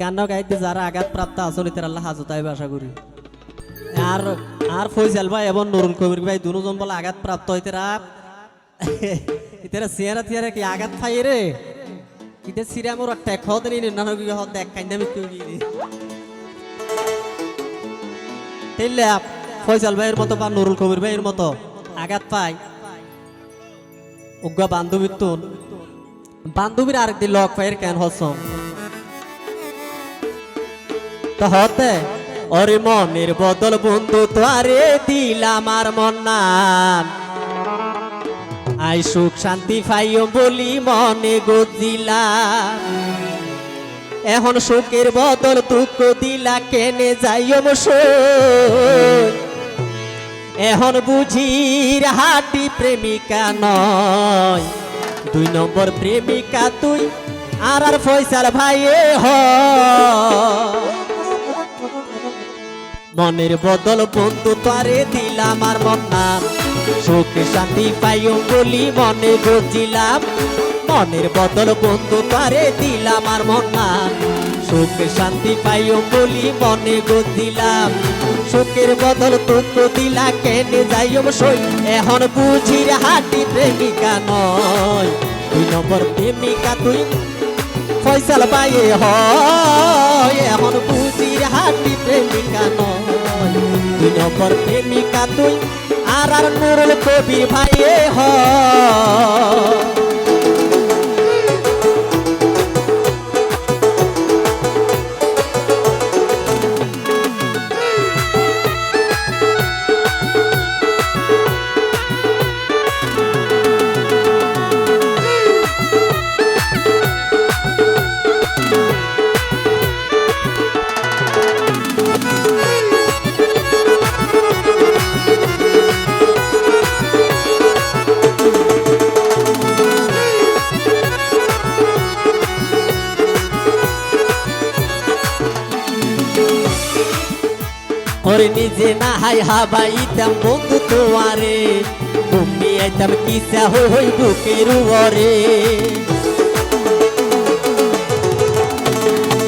গান গাইতে যারা আল্লাহ হাজত আশা করি। আর আর ফয়সাল ভাই এবং নুরুল কবির ভাই দুজন বলে সিয়ারা কি আঘাত রে? নি কি তেলে ফয়সাল ভাইয়ের মতো বা কবির ভাইয়ের মতো আঘাত পাই উগ্র বান্ধবীর তুন। বান্ধবীর আরেকদিন লক পাইয়ের কেন হসম? হতে ওরে মনের বদল বন্ধু তোয়ারে দিলাম আর মন নাম। আই সুখ শান্তি পাইও বলি মনে গদিলাম এখন সুখের বদল দুঃখ দিলা, কেনে যাইও মশোর এখন বুঝি হাটি প্রেমিকা নয়। দুই নম্বর প্রেমিকা তুই, আর আর ফয়সাল ভাইয়ে হ মনের বদল বন্ধু তারে দিলাম আর মন নাম সুখে শান্তি পাইও বলি মনে গজিলাম মনের বদল বন্ধু তারে দিলাম আর মন নাম সুখে শান্তি পাইও বলি মনে গজিলাম সুখের বদল দুঃখ দিলা কেনে যাইও সই এখন বুঝির হাটি প্রেমিকা নয়। দুই নম্বর প্রেমিকা তুই। ফয়সাল পায়ে হয়। এখন বুঝি হাতি প্রেমিকা নয়। দুই নম্বর প্রেমিকা তুই, আর আর নুরুল কবির ভাইয়ে হয়। ওরে নিজে না হাই হাবাইতাম বন্ধু তোয়ারে। তুমি আইতাম কিসা হই হই বুকের ওরে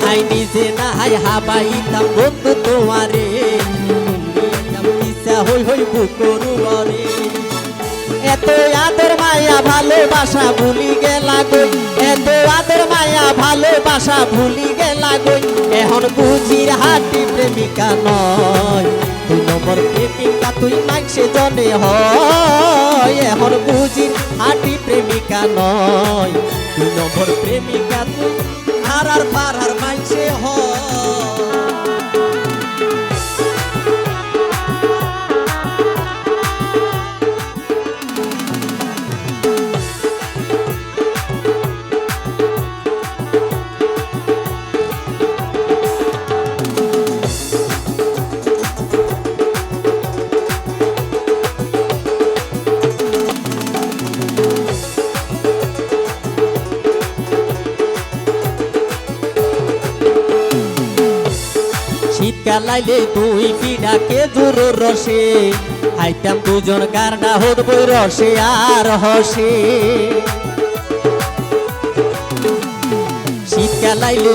আই নিজে না হাই হাবাইতাম বন্ধু তোয়ারে। তুমি আইতাম কিসা হই হই বুকের ওরে এত আদর মায়া ভালোবাসা ভুলি গেলা গই এত আদর ভালোবাসা ভুলি গেলা গই এখন বুঝির হাটি প্রেমিকা নয়। দুই নম্বর প্রেমিকা তুই মাইসে জনে হয়। এখন বুঝির হাটি প্রেমিকা নয়। দুই নম্বর প্রেমিকা তুই আর আর পাড়ার মাংসে হয়। শীতকাল তুই পিডা কে জোর রসে। আইতাম দুজন গারডা হত বই রসে আর হসে। শীতকাল আইলে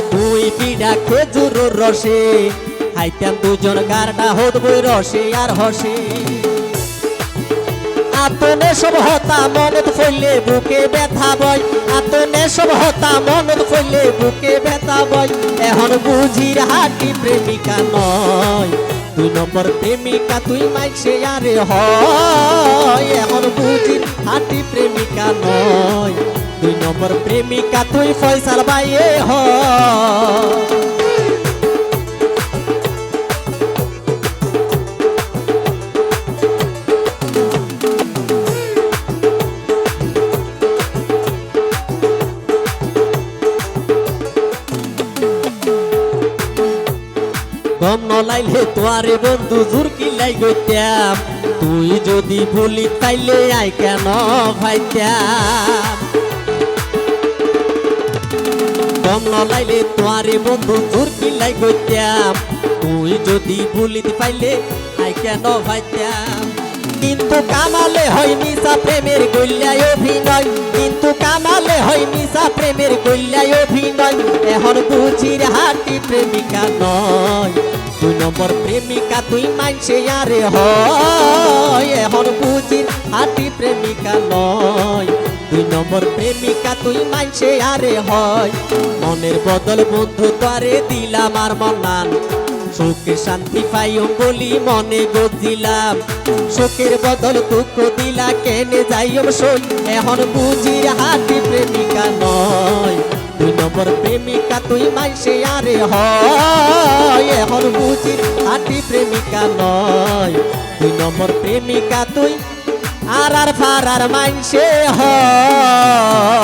পিডা কে খেজুর রসে। আইতাম দুজন গারডা হত বই রসে আর হসে। আতনে সব হতা মনত ফইলে বুকে ব্যথা বয়। আতনে সব হতা মনত ফইলে বুকে ব্যথা বয়। এখন বুঝির হাটি প্রেমিকা নয়। দুই নম্বর প্রেমিকা তুই মাইছে আরে হয়। এখন বুঝির হাটি প্রেমিকা নয়। দুই নম্বর প্রেমিকা তুই ফয়সাল বাইয়ে হয়। গম নলাইলে তোয়ারে বন্ধু জোর কিলাই গইতাম। তুই যদি ভুলি তাইলে আই কেন ভাইতাম? গম নলাইলে তোয়ারে বন্ধু জোর কিলাই গইতাম। তুই যদি ভুলি পাইলে আই কেন ভাইতাম? কিন্তু কামালে হয় মিশা প্রেমের গল্যায় অভিনয়। কিন্তু কামালে হয় মিশা প্রেমের গল্যায় অভিনয়। এখন বুঝির হাতি প্রেমিকা নয়। নম্বর প্রেমিকা, তুই মানছে আরে হয়। এখন বুঝির হাতি প্রেমিকা নয়। দুই নম্বর প্রেমিকা, তুই মানছে আরে হয়। মনের বদল বন্ধু তরে দিলাম আর মনান। সুখে শান্তি পাইও বলি মনে গজিলাম। সুখের বদল দুঃখ দিলা কেনে যাইও সই। এখন বুঝির হাতি প্রেমিকা নয়। দুই নম্বর প্রেমিকা, তুই মাইসে আরে হয়। বুঝির হাতি প্রেমিকা নয়। দুই নম্বর প্রেমিকা, তুই আর আর ফার আর মাইসে হয়।